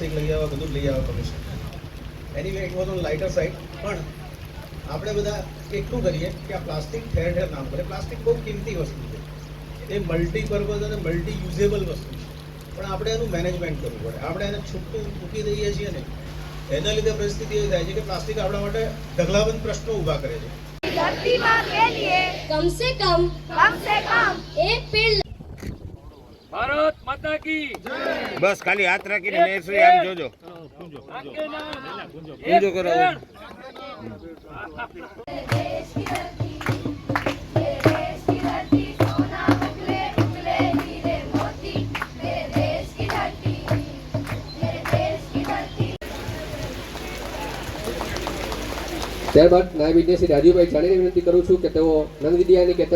Plastic લઈ આવવા બધું લઈ આવવા commission anyway it was on lighter side પણ આપણે બધા એટલું કરીએ કે આ પ્લાસ્ટિક ઠેર ઠેર કામ કરે. પ્લાસ્ટિક બહુ કિંમતી વસ્તુ છે. એ મલ્ટીપર્પઝ અને મલ્ટી યુઝેબલ વસ્તુ છે. પણ આપણે એનું મેનેજમેન્ટ કરવું પડે. આપણે એને છૂટું મૂકી દઈએ છીએ ને એના લીધે પરિસ્થિતિ એ થાય છે કે પ્લાસ્ટિક આપણા માટે ઢગલાબંધ પ્રશ્નો ઊભા કરે છે. કમ સે કમ કમ સે કમ. એક પેડ ભારત માતા કી બસ ખાલી હાથ રાખીને મેરસુ આમ જોજો. ગુંજો કરો. ત્યારબાદ નાયબ ઇજનેર શ્રી રાજીવભાઈ જાણીને વિનંતી કરું છું કે તેઓ નંદ વિદ્યાની કે